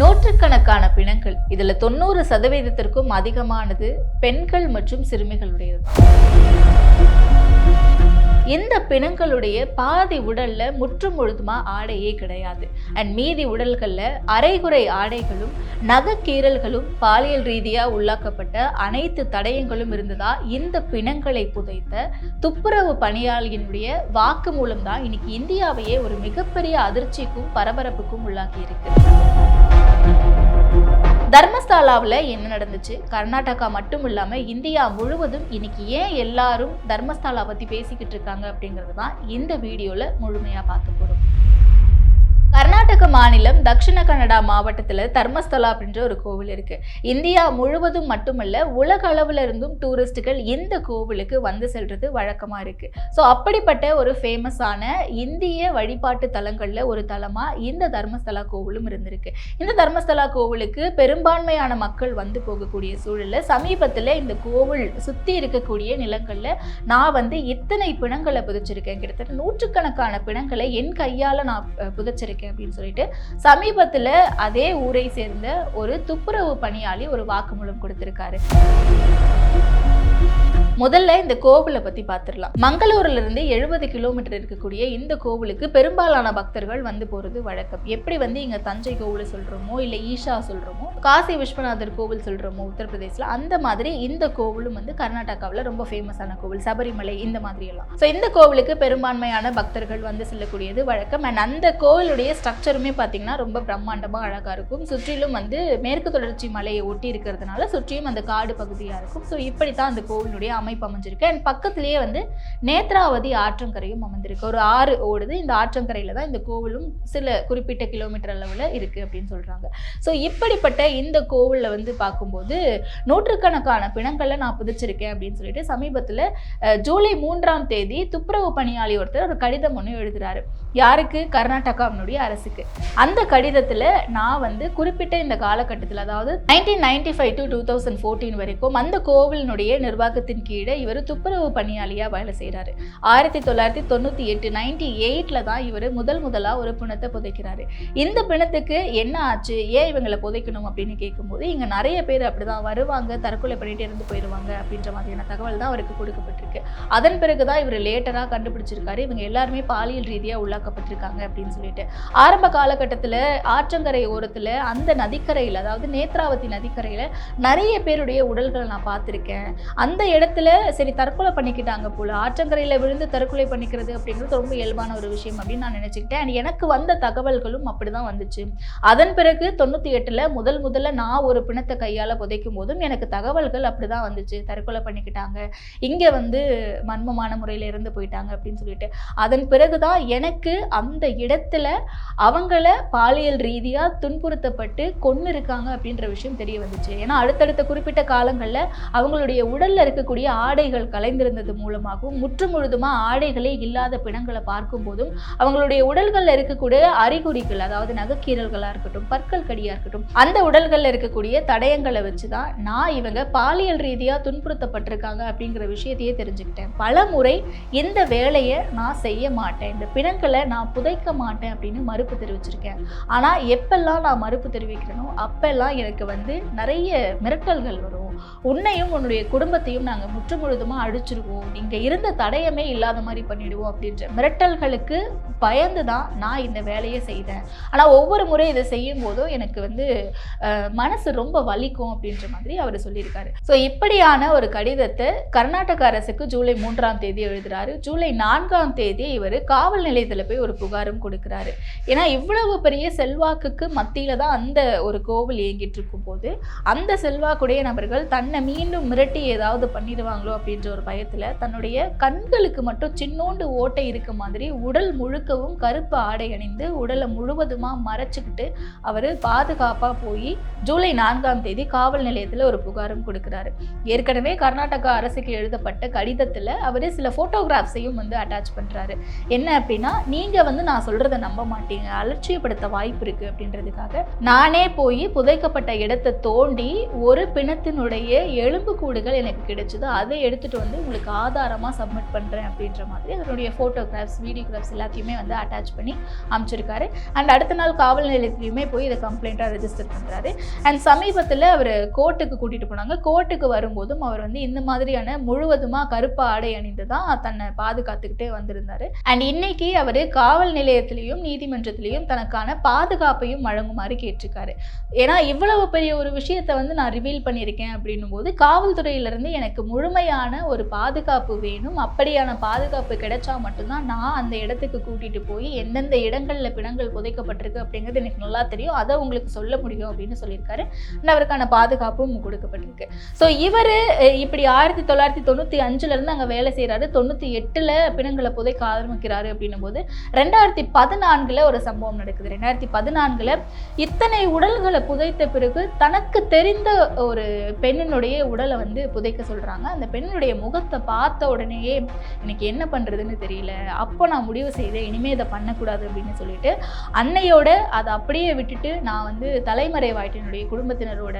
நூற்றுக்கணக்கான பிணங்கள். இதில் தொண்ணூறு சதவீதத்திற்கும் அதிகமானது பெண்கள் மற்றும் சிறுமிகளுடையது. இந்த பிணங்களுடைய பாதி உடல்ல முற்றும் முழுதுமா ஆடையே கிடையாது. அண்ட் மீதி உடல்கள்ல அரைகுறை ஆடைகளும் நகக்கீறல்களும் பாலியல் ரீதியா உள்ளாக்கப்பட்ட அனைத்து தடயங்களும் இருந்ததா இந்த பிணங்களை புதைத்த துப்புரவு பணியாளியினுடைய வாக்கு மூலம் தான் இன்னைக்கு இந்தியாவையே ஒரு மிகப்பெரிய அதிர்ச்சிக்கும் பரபரப்புக்கும் உள்ளாக்கி இருக்கு தர்மஸ்தாலாவில் என்ன நடந்துச்சு? கர்நாடகா மட்டும் இல்லாமல் இந்தியா முழுவதும் இன்னைக்கு ஏன் எல்லாரும் தர்மஸ்தாலா பற்றி பேசிக்கிட்டு இருக்காங்க அப்படிங்கிறது தான் இந்த வீடியோவில் முழுமையாக பார்க்க போகிறோம் கர்நாடக மாநிலம் தக்ஷிண கன்னடா மாவட்டத்தில் தர்மஸ்தலா அப்படின்ற ஒரு கோவில் இருக்கு. இந்தியா முழுவதும் மட்டுமல்ல உலக அளவில் இருந்தும் டூரிஸ்டுகள் இந்த கோவிலுக்கு வந்து செல்றது வழக்கமா இருக்கு. ஸோ அப்படிப்பட்ட ஒரு ஃபேமஸான இந்திய வழிபாட்டு தலங்கள்ல ஒரு தலமா இந்த தர்மஸ்தலா கோவிலும் இருந்திருக்கு. இந்த தர்மஸ்தலா கோவிலுக்கு பெரும்பான்மையான மக்கள் வந்து போகக்கூடிய சூழல்ல சமீபத்தில் இந்த கோவில் சுத்தி இருக்கக்கூடிய நிலங்கள்ல நான் வந்து இத்தனை பிணங்களை புதைச்சிருக்கேன். கிட்டத்தட்ட நூற்றுக்கணக்கான பிணங்களை என் கையால நான் புதைச்சிருக்கேன். அப்படின்னு சொல்லிட்டு சமீபத்துல அதே ஊரை சேர்ந்த ஒரு துப்புரவு பணியாளி ஒரு வாக்குமூலம் கொடுத்திருக்காரு. முதல்ல இந்த கோவிலை பத்தி பார்த்துடலாம் மங்களூர்ல இருந்து எழுபது கிலோமீட்டர் இருக்கக்கூடிய இந்த கோவிலுக்கு பெரும்பாலான பக்தர்கள் வந்து போறது வழக்கம். எப்படி வந்து இங்க தஞ்சை கோவில் சொல்றோமோ இல்ல ஈஷா சொல்றோமோ காசி விஸ்வநாதர் கோவில் சொல்றோமோ உத்தரப்பிரதேசல அந்த மாதிரி இந்த கோவிலும் வந்து கர்நாடகாவில் ரொம்ப ஃபேமஸான கோவில். சபரிமலை இந்த மாதிரி எல்லாம் ஸோ இந்த கோவிலுக்கு பெரும்பான்மையான பக்தர்கள் வந்து செல்லக்கூடியது வழக்கம். அண்ட் அந்த கோவிலுடைய ஸ்ட்ரக்சருமே பார்த்தீங்கன்னா ரொம்ப பிரம்மாண்டமாக அழகாக இருக்கும். சுற்றிலும் வந்து மேற்கு தொடர்ச்சி மலையை ஒட்டி இருக்கிறதுனால சுற்றியும் அந்த காடு பகுதியாக இருக்கும். ஸோ இப்படி தான் அந்த கோவிலுடைய அமைப்பு அமைஞ்சிருக்கு. அண்ட் பக்கத்திலேயே வந்து நேத்ராவதி ஆற்றங்கரையும் அமைந்திருக்கு. ஒரு ஆறு ஓடுது. இந்த ஆற்றங்கரையில் தான் இந்த கோவிலும் சில குறிப்பிட்ட கிலோமீட்டர் அளவில் இருக்குது அப்படின்னு சொல்கிறாங்க ஸோ இப்படிப்பட்ட இந்த கோவிலில் வந்து பார்க்கும்போது நூற்றுக்கணக்கான பிணங்களை நான் புதிச்சிருக்கேன் அப்படின்னு சொல்லிட்டு சமீபத்தில் ஜூலை மூன்றாம் தேதி துப்புரவு பணியாளி ஒருத்தர் ஒரு கடிதம் ஒன்று எழுதுறாரு. யாருக்கு? கர்நாடகாவினுடைய அரசுக்கு. அந்த கடிதத்தில் நான் வந்து குறிப்பிட்ட இந்த காலகட்டத்தில் அதாவது nineteen ninety five to two thousand fourteen வரைக்கும் அந்த கோவிலினுடைய நிர்வாகத்தின் கீழே இவர் துப்புரவு பணியாளியாக வேலை செய்கிறாரு ஆயிரத்தி தொள்ளாயிரத்தி தொண்ணூற்றி எட்டு நைன்டி எயிட்டில் தான் இவர் முதல் முதலாக ஒரு பிணத்தை புதைக்கிறாரு. இந்த பிணத்துக்கு என்ன ஆச்சு? ஏன் இவங்களை புதைக்கணும் அப்படின்னு கேட்கும்போது இங்கே நிறைய பேர் அப்படிதான் வருவாங்க தற்கொலை பண்ணிட்டு இருந்து போயிடுவாங்க அப்படின்ற மாதிரியான தகவல் தான் அவருக்கு கொடுக்கப்பட்டிருக்கு. அதன் பிறகு தான் இவர் லேட்டராக கண்டுபிடிச்சிருக்காரு. இவங்க எல்லாருமே பாலியல் ரீதியாக உள்ளாக்கப்பட்டிருக்காங்க அப்படின்னு சொல்லிட்டு. ஆரம்ப காலகட்டத்தில் ஆற்றங்கரை ஓரத்தில் அந்த நதிக்கரையில் அதாவது நேத்ராவதி நதிக்கரையில் நிறைய பேருடைய உடல்களை நான் பார்த்துருக்கேன். அந்த இடத்துல சரி தற்கொலை பண்ணிக்கிட்டாங்க போல. ஆற்றங்கரையில் விழுந்து தற்கொலை பண்ணிக்கிறது அப்படிங்கிறது ரொம்ப இயல்பான ஒரு விஷயம் அப்படின்னு நான் நினச்சிக்கிட்டேன். அண்ட் எனக்கு வந்த தகவல்களும் அப்படி தான் வந்துச்சு. அதன் பிறகு தொண்ணூற்றி எட்டில் முதல் முதல்ல நான் ஒரு பிணத்தை கையால் புதைக்கும் போதும் எனக்கு தகவல்கள் அப்படி தான் வந்துச்சு. தற்கொலை பண்ணிக்கிட்டாங்க. இங்கே வந்து மர்மமான முறையில் இறந்து போயிட்டாங்க அப்படின்னு சொல்லிட்டு. அதன் பிறகு தான் எனக்கு அந்த இடத்துல அவங்கள பாலியல் ரீதியாக துன்புறுத்தப்பட்டு கொன்று இருக்காங்க அப்படின்ற விஷயம் தெரிய வந்துச்சு. ஏன்னா அடுத்தடுத்த குறிப்பிட்ட காலங்களில் அவங்களுடைய உடலில் இருக்கக்கூடிய ஆடைகள் கலைந்திருந்தது மூலமாகவும் முற்று முழுதுமாக ஆடைகளே இல்லாத பிணங்களை பார்க்கும்போதும் அவங்களுடைய உடல்களில் இருக்கக்கூடிய அறிகுறிகள் அதாவது நகைக்கீரல்களாக இருக்கட்டும் பற்கள் கடியாக இருக்கட்டும் அந்த உடல்களில் இருக்கக்கூடிய தடயங்களை வச்சு தான் நான் இவங்க பாலியல் ரீதியாக துன்புறுத்தப்பட்டிருக்காங்க அப்படிங்கிற விஷயத்தையே தெரிஞ்சுக்கிட்டேன். பல முறை இந்த வேலையை நான் செய்ய மாட்டேன் இந்த பிணங்களை நான் புதைக்க மாட்டேன் அப்படின்னு மறுப்பு தெரிவிச்சிருக்கேன். ஆனால் எப்பெல்லாம் நான் மறுப்பு தெரிவிக்கிறேனோ அப்பெல்லாம் எனக்கு வந்து நிறைய மிரட்டல்கள் வரும். உன்னையும் உன்னுடைய குடும்பத்தையும் நாங்கள் முற்று முழுதுமாக அழிச்சிருவோம். இங்கே இருந்த தடயமே இல்லாத மாதிரி பண்ணிடுவோம் அப்படின்ற மிரட்டல்களுக்கு பயந்து தான் நான் இந்த வேலையை செய்தேன். ஆனால் ஒவ்வொரு முறை இதை செய்யும் போதும் எனக்கு வந்து மனசு ரொம்ப வலிக்கும் அப்படின்ற மாதிரி அவர் சொல்லியிருக்காரு. ஸோ இப்படியான ஒரு கடிதத்தை கர்நாடக அரசுக்கு ஜூலை மூன்றாம் தேதி எழுதுறாரு. ஜூலை நான்காம் தேதி இவர் காவல் நிலையத்தில் போய் ஒரு புகாரும் கொடுக்குறாரு. ஏன்னா இவ்வளவு பெரிய செல்வாக்குக்கு மத்தியில தான் அந்த ஒரு கோவில் இயங்கிட்டு இருக்கும் போது அந்த செல்வாக்குடைய நபர்கள் தன்னை மீண்டும் மிரட்டி ஏதாவது பண்ணிடுவாங்களோ அப்படின்ற ஒரு பயத்தில் தன்னுடைய கண்களுக்கு மட்டும் சின்னோண்டு ஓட்டை இருக்க மாதிரி உடல் முழுக்கவும் கருப்பு ஆடை அணிந்து உடலை முழுவதுமாக மறைச்சிக்கிட்டு அவர் பாதுகாப்பாக போய் ஜூலை நான்காம் தேதி காவல் நிலையத்தில் ஒரு புகாரும் கொடுக்குறாரு. ஏற்கனவே கர்நாடகா அரசுக்கு எழுதப்பட்ட கடிதத்தில் அவர் சில ஃபோட்டோகிராஃப்ஸையும் வந்து அட்டாச் பண்ணுறாரு என்ன அப்படின்னா நீங்கள் வந்து நான் சொல்கிறத நம்ப மாட்டீங்க அலட்சியப்படுத்த வாய்ப்பு இருக்குது அப்படின்றதுக்காக நானே போய் புதைக்கப்பட்ட இடத்தை தோண்டி ஒரு பிணத்தினுடைய பெண்களுடைய எலும்பு கூடுகள் எனக்கு கிடைச்சிது. அதை எடுத்துட்டு வந்து உங்களுக்கு ஆதாரமாக சப்மிட் பண்ணுறேன் அப்படின்ற மாதிரி அதனுடைய ஃபோட்டோகிராஃப்ஸ் வீடியோகிராஃப்ஸ் எல்லாத்தையுமே வந்து அட்டாச் பண்ணி அமைச்சிருக்காரு அண்ட் அடுத்த நாள் காவல் நிலையத்திலையுமே போய் இதை கம்ப்ளைண்ட்டாக ரெஜிஸ்டர் பண்ணுறாரு அண்ட் சமீபத்தில் அவர் கோர்ட்டுக்கு கூட்டிகிட்டு போனாங்க. கோர்ட்டுக்கு வரும்போதும் அவர் வந்து இந்த மாதிரியான முழுவதுமாக கருப்பு ஆடை அணிந்து தான் தன்னை பாதுகாத்துக்கிட்டே வந்திருந்தார். அண்ட் இன்னைக்கு அவர் காவல் நிலையத்திலையும் நீதிமன்றத்திலையும் தனக்கான பாதுகாப்பையும் வழங்குமாறு கேட்டிருக்காரு. ஏன்னா இவ்வளவு பெரிய ஒரு விஷயத்தை வந்து நான் ரிவீல் பண்ணியிருக்கேன் அப்படின்னும் போது காவல்துறையிலிருந்து எனக்கு முழுமையான ஒரு பாதுகாப்பு வேணும். அப்படியான பாதுகாப்பு கிடைச்சா மட்டும்தான் நான் அந்த இடத்துக்கு கூட்டிட்டு போய் எந்தெந்த இடங்கள்ல பிணங்கள் புதைக்கப்பட்டிருக்கு அப்படிங்கிறது எனக்கு நல்லா தெரியும். அதை உங்களுக்கு சொல்ல முடியும் அப்படின்னு சொல்லியிருக்காரு. and அவருக்கான பாதுகாப்பும் கொடுக்கப்பட்டிருக்கு. ஸோ இவர் இப்படி ஆயிரத்தி தொள்ளாயிரத்தி தொண்ணூற்றி அஞ்சுலேருந்து அங்கே வேலை செய்கிறாரு தொண்ணூற்றி எட்டில் பிணங்களை புதைக்க ஆரம்பிக்கிறாரு அப்படின்னும் போது ரெண்டாயிரத்தி பதினான்கில் ஒரு சம்பவம் நடக்குது. ரெண்டாயிரத்தி பதினான்கில் இத்தனை உடல்களை புதைத்த பிறகு தனக்கு தெரிந்த ஒரு பெண்ணினுடைய உடலை வந்து புதைக்க சொல்கிறாங்க அந்த பெண்ணுடைய முகத்தை பார்த்த உடனேயே எனக்கு என்ன பண்ணுறதுன்னு தெரியல. அப்போ நான் முடிவு செய்தேன். இனிமேல் இதை பண்ணக்கூடாது அப்படின்னு சொல்லிட்டு அன்னையோட அதை அப்படியே விட்டுட்டு நான் வந்து தலைமறைவாயிட்டு என்னுடைய குடும்பத்தினரோட.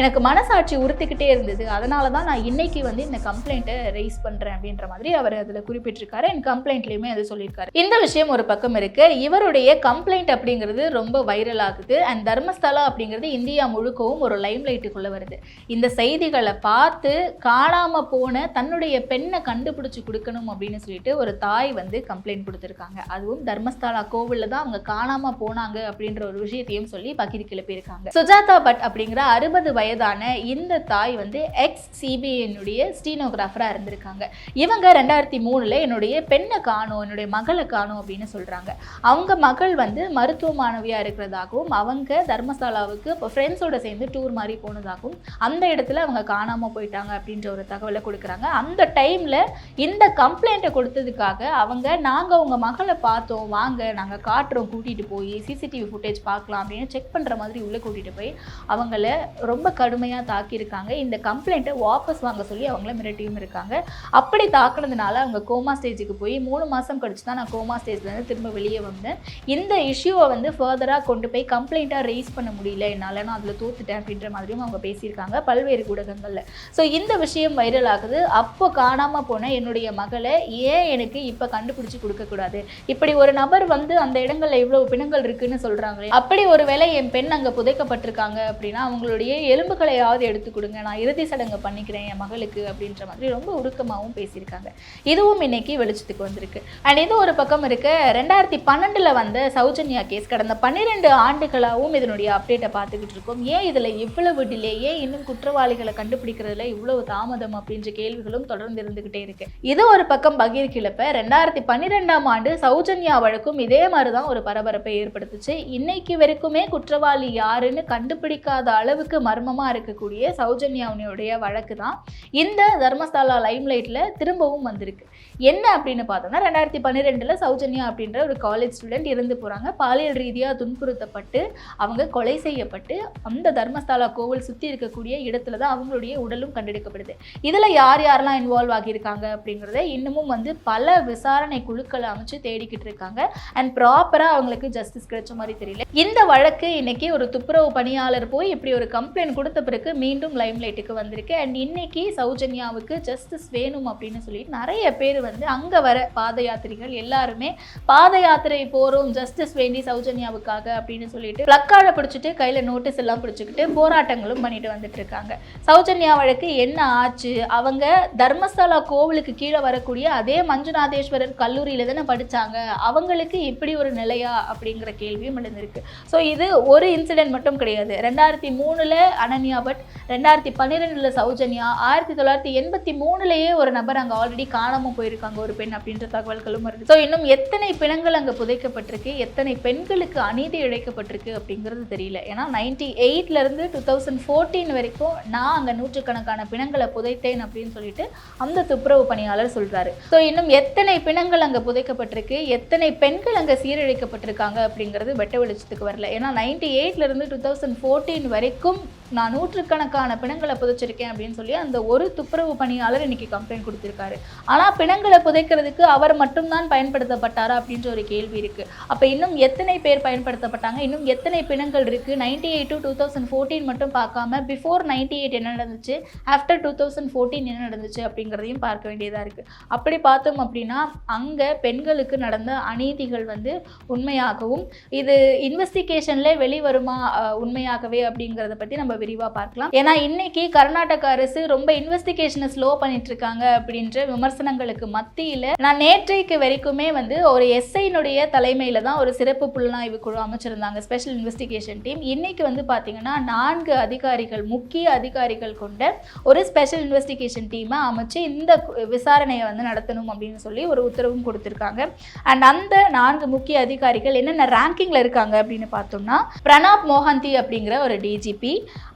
எனக்கு மனசாட்சி உறுத்திக்கிட்டே இருந்தது. அதனால தான் நான் இன்னைக்கு வந்து இந்த கம்ப்ளைண்ட்டை ரைஸ் பண்ணுறேன் அப்படின்ற மாதிரி அவர் அதில் குறிப்பிட்டிருக்காரு. என் கம்ப்ளைண்ட்லேயுமே அதை சொல்லியிருக்காரு. இந்த விஷயம் ஒரு பக்கம் இருக்கு. இவருடைய கம்ப்ளைண்ட் அப்படிங்கிறது ரொம்ப வைரல் ஆகுது. அண்ட் தர்மஸ்தலா அப்படிங்கிறது இந்தியா முழுக்கவும் ஒரு லைம் லைட்டுக்குள்ளே வருது. இந்த செய்திகளை பார்த்து காணாமல் போன தன்னுடைய பெண்ணை கண்டுபிடிச்சி கொடுக்கணும் அப்படின்னு சொல்லிட்டு ஒரு தாய் வந்து கம்ப்ளைண்ட் கொடுத்துருக்காங்க. அதுவும் தர்மஸ்தாலா கோவில்ல தான் அவங்க காணாமல் போனாங்க அப்படின்ற ஒரு விஷயத்தையும் சொல்லி பகிர் கிளப்பியிருக்காங்க. சுஜாதா பட் அப்படிங்கிற அறுபது வயதான இந்த தாய் வந்து எக்ஸ் சிபிஐனுடைய ஸ்டீனோகிராஃபராக இருந்திருக்காங்க. இவங்க ரெண்டாயிரத்தி மூணுல என்னுடைய பெண்ணை காணும் என்னுடைய மகளை காணும் அப்படின்னு சொல்கிறாங்க அவங்க மகள் வந்து மருத்துவ மாணவியாக இருக்கிறதாகவும் அவங்க தர்மசாலாவுக்கு இப்போ ஃப்ரெண்ட்ஸோட சேர்ந்து டூர் மாதிரி போனதாகவும் அந்த இடத்துல அவங்க காணாமல் போயிட்டாங்க அப்படின்ற ஒரு தகவலை கொடுக்குறாங்க. அந்த டைமில் இந்த கம்ப்ளைண்ட்டை கொடுத்ததுக்காக அவங்க நாங்கள் உங்கள் மகளை பார்த்தோம் வாங்க நாங்கள் காட்டுறோம் கூட்டிகிட்டு போய் சிசிடிவி ஃபுட்டேஜ் பார்க்கலாம் அப்படின்னு செக் பண்ணுற மாதிரி உள்ளே கூட்டிகிட்டு போய் அவங்கள ரொம்ப கடுமையாக தாக்கியிருக்காங்க. இந்த கம்ப்ளைண்ட்டை வாபஸ் வாங்க சொல்லி அவங்கள மிரட்டியும் இருக்காங்க. அப்படி தாக்குனதுனால அவங்க கோமா ஸ்டேஜுக்கு போய் மூணு மாதம் கழிச்சு தான் நான் கோமா ஸ்டேஜ்லேருந்து திரும்ப வெளியே வந்தேன். இந்த இஷ்யூவை வந்து ஃபர்தராக கொண்டு போய் கம்ப்ளைண்ட்டாக ரைஸ் பண்ண முடியல. என்னால் நான் அதில் தோத்துட்டேன் அப்படின்ற மாதிரியும் அவங்க பேசியிருக்காங்க. பல்வேறு ஊடகங்களில். ஸோ இந்த விஷயம் வைரல் ஆகுது. அப்போ காணாமல் போன என்னுடைய மகளை ஏன் எனக்கு இப்போ கண்டுபிடிச்சி கொடுக்கக்கூடாது இப்படி ஒரு நபர் வந்து அந்த இடங்களில் இவ்வளோ பிணங்கள் இருக்குன்னு சொல்கிறாங்களே அப்படி ஒருவேளை என் பெண் அங்கே புதைக்கப்பட்டிருக்காங்க அப்படின்னா அவங்களுடைய எலும்புகளையாவது எடுத்து கொடுங்க. நான் இறுதி சடங்கு பண்ணிக்கிறேன் என் மகளுக்கு அப்படின்ற மாதிரி ரொம்ப உருக்கமாகவும் பேசியிருக்காங்க. இதுவும் இன்னைக்கு வெளிச்சத்துக்கு வந்திருக்கு. அண்ட் இது ஒரு பக்கம் இருக்கு ரெண்டாயிரத்தி பன்னெண்டுல வந்த சௌஜன்யா கேஸ் கடந்த பன்னிரெண்டு ஆண்டுகளாகவும் இதனுடைய அப்டேட்டை பார்த்துக்கிட்டு இருக்கோம். ஏன் இதில் இவ்வளவு டிலே ஏன் இன்னும் குற்றவாளிகளை கண்டுபிடிக்கிறதுல இவ்வளவு தாமதம் அப்படின்ற கேள்விகளும் தொடர்ந்து இருந்துகிட்டே இருக்கு. இது ஒரு பக்கம் பகீர் கிளப்ப ரெண்டாயிரத்தி பன்னிரெண்டாம் ஆண்டு சௌஜன்யா வழக்கும் இதே மாதிரிதான் ஒரு பரபரப்பை ஏற்படுத்துச்சு. இன்னைக்கு வரைக்குமே குற்றவாளி யாருன்னு கண்டுபிடிக்காத அளவுக்கு மர்மமா இருக்கக்கூடிய சௌஜன்யாவுடைய வழக்கு தான் இந்த தர்மஸ்தலா லைம்லைட்ல திரும்பவும் வந்திருக்கு. என்ன அப்படின்னு பார்த்தோம்னா ரெண்டாயிரத்தி பன்னிரெண்டில் சௌஜன்யா அப்படின்ற ஒரு காலேஜ் ஸ்டூடெண்ட் இருந்து போகிறாங்க பாலியல் ரீதியாக துன்புறுத்தப்பட்டு அவங்க கொலை செய்யப்பட்டு அந்த தர்மஸ்தாலா கோவில் சுற்றி இருக்கக்கூடிய இடத்துல தான் அவங்களுடைய உடலும் கண்டெடுக்கப்படுது. இதுல யார் யாரெல்லாம் இன்வால்வ் ஆகியிருக்காங்க அப்படிங்கிறத இன்னமும் வந்து பல விசாரணை குழுக்களை அமைச்சு தேடிக்கிட்டு இருக்காங்க. அண்ட் ப்ராப்பராக அவங்களுக்கு ஜஸ்டிஸ் கிடைச்ச மாதிரி தெரியல. இந்த வழக்கு இன்னைக்கு ஒரு துப்புரவு பணியாளர் போய் இப்படி ஒரு கம்ப்ளைண்ட் கொடுத்த பிறகு மீண்டும் லைம் லைட்டுக்கு வந்திருக்கு. அண்ட் இன்னைக்கு சௌஜன்யாவுக்கு ஜஸ்டிஸ் வேணும் அப்படின்னு சொல்லி நிறைய பேர் வந்து அங்கே வர பாத யாத்திரிகள் எல்லாருமே பாத யாத்திரை போகிறோம் ஜஸ்டிஸ் வேண்டி சௌஜன்யாவுக்காக அப்படின்னு சொல்லிட்டு பிளக்கார்டை பிடிச்சிட்டு கையில் நோட்டீஸ் எல்லாம் பிடிச்சிக்கிட்டு போராட்டங்களும் பண்ணிட்டு வந்துட்டு இருக்காங்க. சௌஜன்யா வழக்கு என்ன ஆச்சு? அவங்க தர்மஸ்தலா கோவிலுக்கு கீழே வரக்கூடிய அதே மஞ்சுநாதேஸ்வரர் கல்லூரியில தானே படித்தாங்க அவங்களுக்கு இப்படி ஒரு நிலையா? அப்படிங்கிற கேள்வியும் எழுந்திருக்கு. ஸோ இது ஒரு இன்சிடென்ட் மட்டும் கிடையாது. ரெண்டாயிரத்தி மூணில் அனன்யா பட் ரெண்டாயிரத்தி பன்னிரெண்டில் சௌஜன்யா ஆயிரத்தி தொள்ளாயிரத்தி எண்பத்தி மூணுலேயே ஒரு நபர் அங்கே ஆல்ரெடி காணாமல் போயிருக்காங்க ஒரு பெண் அப்படின்ற தகவல்களும் வருது. ஸோ இன்னும் எத்தனை பிணங்கள் அங்கே புதைக்கப்பட்டிருக்கு? எத்தனை பெண்களுக்கு அநீதி இழைக்கப்பட்டிருக்கு அப்படிங்கிறது தெரியல. ஏன்னா நைன்டி எயிட்லேருந்து டூ தௌசண்ட் ஃபோர்டீன் வரைக்கும் நான் அங்க நூற்றுக்கணக்கான பிணங்களை புதைத்தேன் அப்படின்னு சொல்லிட்டு அந்த துப்புரவு பணியாளர் சொல்றாரு. ஸோ இன்னும் எத்தனை பிணங்கள் அங்க புதைக்கப்பட்டிருக்கு? எத்தனை பெண்கள் அங்க சீரழிக்கப்பட்டிருக்காங்க அப்படிங்கிறது வெட்ட வெளிச்சத்துக்கு வரல. ஏன்னா நைன்டி எயிட்ல இருந்து டூ தௌசண்ட் ஃபோர்டீன் வரைக்கும் நான் நூற்றுக்கணக்கான பிணங்களை புதைச்சிருக்கேன் அப்படின்னு சொல்லி அந்த ஒரு துப்புரவு பணியாளர் இன்னைக்கு கம்ப்ளைண்ட் கொடுத்திருக்காரு. ஆனால் பிணங்களை புதைக்கிறதுக்கு அவர் மட்டும்தான் பயன்படுத்தப்பட்டாரா அப்படின்ற ஒரு கேள்வி இருக்குது அப்போ இன்னும் எத்தனை பேர் பயன்படுத்தப்பட்டாங்க? இன்னும் எத்தனை பிணங்கள் இருக்குது ninety eight to two thousand fourteen மட்டும் பார்க்காம பிஃபோர் நைன்டி எயிட் என்ன நடந்துச்சு? ஆஃப்டர் டூ தௌசண்ட் ஃபோர்டீன் என்ன நடந்துச்சு அப்படிங்கிறதையும் பார்க்க வேண்டியதாக இருக்குது அப்படி பார்த்தோம் அப்படின்னா அங்கே பெண்களுக்கு நடந்த அநீதிகள் வந்து உண்மையாகவும் இது இன்வெஸ்டிகேஷன்ல வெளிவருமா உண்மையாகவே அப்படிங்கிறத பற்றி நம்ம விரிவாக பார்க்கலாம். ஏன்னா இன்னைக்கு கர்நாடக அரசு ரொம்ப இன்வெஸ்டிகேஷனை ஸ்லோ பண்ணிட்டு இருக்காங்க அப்படின்ற விமர்சனங்களுக்கு மத்தியில் நான் நேற்றைக்கு வரைக்குமே வந்து ஒரு எஸ்ஐனுடைய தலைமையில் தான் ஒரு சிறப்பு புலனாய்வு குழு அமைச்சிருந்தாங்க ஸ்பெஷல் இன்வெஸ்டிகேஷன் டீம் இன்னைக்கு வந்து பார்த்தீங்கன்னா நான்கு அதிகாரிகள் முக்கிய அதிகாரிகள் கொண்ட ஒரு ஸ்பெஷல் இன்வெஸ்டிகேஷன் டீமை அமைச்சு இந்த விசாரணையை வந்து நடத்தணும் அப்படின்னு சொல்லி ஒரு உத்தரவும் கொடுத்துருக்காங்க. அண்ட் அந்த நான்கு முக்கிய அதிகாரிகள் என்னென்ன ரேங்கிங்கில் இருக்காங்க அப்படின்னு பார்த்தோம்னா பிரணாப் மோகந்தி அப்படிங்கிற ஒரு டிஜிபி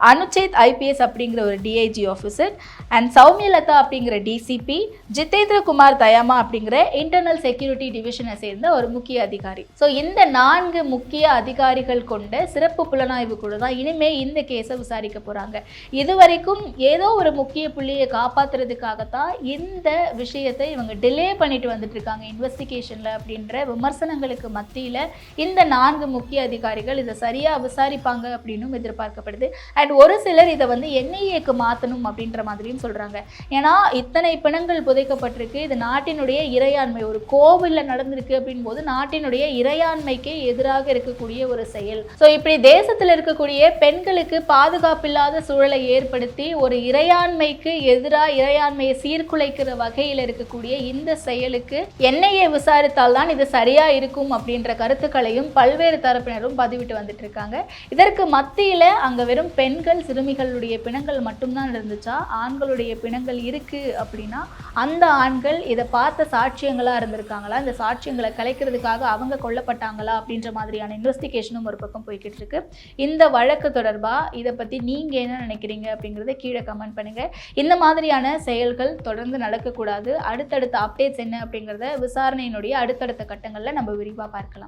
அனுச்சேத் ஐபிஎஸ் அப்படிங்கிற ஒரு டிஐஜி ஆஃபீஸர் அண்ட் சௌமியலதா அப்படிங்கிற டிசிபி ஜிதேந்திர குமார் தயாமா அப்படிங்கிற இன்டர்னல் செக்யூரிட்டி டிவிஷனை சேர்ந்த ஒரு முக்கிய அதிகாரி. ஸோ இந்த நான்கு முக்கிய அதிகாரிகள் கொண்ட சிறப்பு புலனாய்வு குழு தான் இனிமேல் இந்த கேஸை விசாரிக்க போகிறாங்க இது வரைக்கும் ஏதோ ஒரு முக்கிய புள்ளியை காப்பாற்றுறதுக்காகத்தான் இந்த விஷயத்தை இவங்க டிலே பண்ணிட்டு வந்துட்டு இருக்காங்க அப்படின்ற விமர்சனங்களுக்கு மத்தியில் இந்த நான்கு முக்கிய அதிகாரிகள் இதை சரியாக விசாரிப்பாங்க அப்படின்னும் எதிர்பார்க்கப்படுது. அண்ட் ஒரு சிலர் இதை வந்து என்ஐஏக்கு மாற்றணும் அப்படின்ற மாதிரியும் சொல்கிறாங்க ஏன்னா இத்தனை பிணங்கள் புதைக்கப்பட்டிருக்கு. இது நாட்டினுடைய இறையாண்மை. ஒரு கோவிலில் நடந்திருக்கு அப்படின் போது நாட்டினுடைய இறையாண்மைக்கு எதிராக இருக்கக்கூடிய ஒரு செயல். ஸோ இப்படி தேசத்தில் இருக்கக்கூடிய பெண்களுக்கு பாதுகாப்பில்லாத சூழலை ஏற்படுத்தி ஒரு இறையாண்மைக்கு எதிராக இறையாண்மையை சீர்குலைக்கிற வகையில் இருக்கக்கூடிய இந்த செயலுக்கு என்ஐஏ விசாரித்தால் தான் இது சரியாக இருக்கும் அப்படின்ற கருத்துக்களையும் பல்வேறு தரப்பினரும் பதிவிட்டு வந்துட்டு இருக்காங்க. இதற்கு மத்தியில் அங்கே வெறும் பெண் பெண்கள் சிறுமிகளுடைய பிணங்கள் மட்டும்தான் இருந்துச்சா ஆண்களுடைய பிணங்கள் இருக்கு அப்படின்னா அந்த ஆண்கள் இதை பார்த்த சாட்சியங்களா இருந்திருக்காங்களா? இந்த சாட்சியங்களை கலைக்கிறதுக்காக அவங்க கொல்லப்பட்டாங்களா? அப்படின்ற மாதிரியான இன்வெஸ்டிகேஷனும் ஒரு பக்கம் போய்கிட்டு இருக்கு. இந்த வழக்கு தொடர்பா? இதை பத்தி நீங்க என்ன நினைக்கிறீங்க அப்படிங்கறத கீழே கமெண்ட் பண்ணுங்க. இந்த மாதிரியான செயல்கள் தொடர்ந்து நடக்கக்கூடாது. அடுத்தடுத்த அப்டேட்ஸ் என்ன அப்படிங்கறத விசாரணையினுடைய அடுத்தடுத்த கட்டங்களில் நம்ம விரிவாக பார்க்கலாம்.